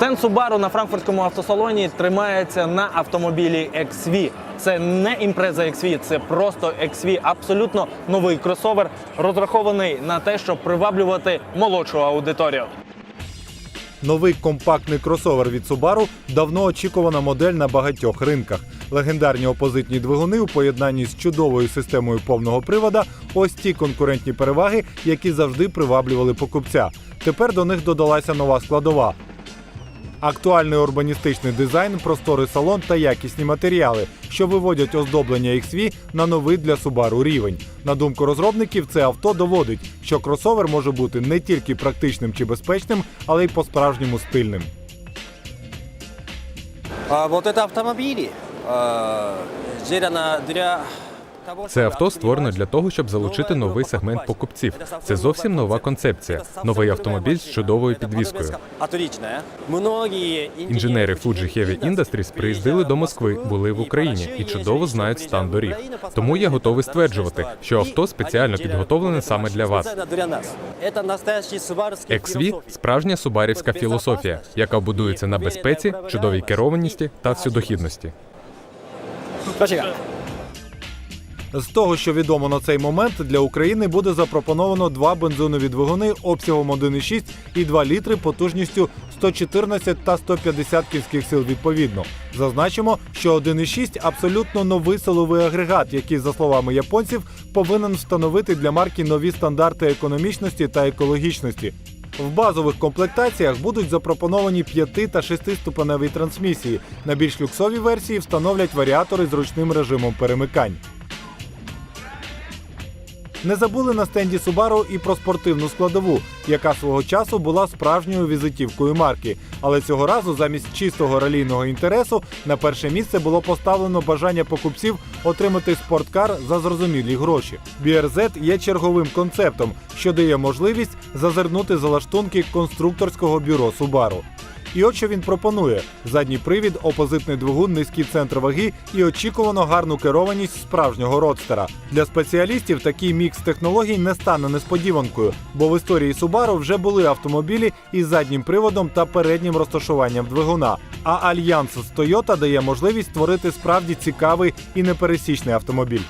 Стенд Subaru на франкфуртському автосалоні тримається на автомобілі XV. Це не імпреза XV, це просто XV, абсолютно новий кросовер, розрахований на те, щоб приваблювати молодшу аудиторію. Новий компактний кросовер від Subaru давно очікувана модель на багатьох ринках. Легендарні опозитні двигуни у поєднанні з чудовою системою повного привода ось ті конкурентні переваги, які завжди приваблювали покупця. Тепер до них додалася нова складова. Актуальний урбаністичний дизайн, просторий салон та якісні матеріали, що виводять оздоблення XV на новий для Subaru рівень. На думку розробників, це авто доводить, що кросовер може бути не тільки практичним чи безпечним, але й по-справжньому стильним. А, вот это автомобили сделано для Це авто створено для того, щоб залучити новий сегмент покупців. Це зовсім нова концепція. Новий автомобіль з чудовою підвіскою. Інженери Fuji Heavy Industries приїздили до Москви, були в Україні і чудово знають стан доріг. Тому я готовий стверджувати, що авто спеціально підготовлене саме для вас. XV – справжня субарівська філософія, яка будується на безпеці, чудовій керованості та всюдохідності. З того, що відомо на цей момент, для України буде запропоновано два бензинові двигуни обсягом 1,6 і 2 літри потужністю 114 та 150 кінських сил відповідно. Зазначимо, що 1,6 – абсолютно новий силовий агрегат, який, за словами японців, повинен встановити для марки нові стандарти економічності та екологічності. В базових комплектаціях будуть запропоновані 5 та 6 ступеневі трансмісії. На більш люксові версії встановлять варіатори з ручним режимом перемикань. Не забули на стенді Subaru і про спортивну складову, яка свого часу була справжньою візитівкою марки. Але цього разу замість чистого ралійного інтересу на перше місце було поставлено бажання покупців отримати спорткар за зрозумілі гроші. BRZ є черговим концептом, що дає можливість зазирнути за лаштунки конструкторського бюро Subaru. І от що він пропонує: задній привід, опозитний двигун, низький центр ваги і очікувано гарну керованість справжнього родстера. Для спеціалістів такий мікс технологій не стане несподіванкою, бо в історії Subaru вже були автомобілі із заднім приводом та переднім розташуванням двигуна. А альянс з Toyota дає можливість створити справді цікавий і непересічний автомобіль.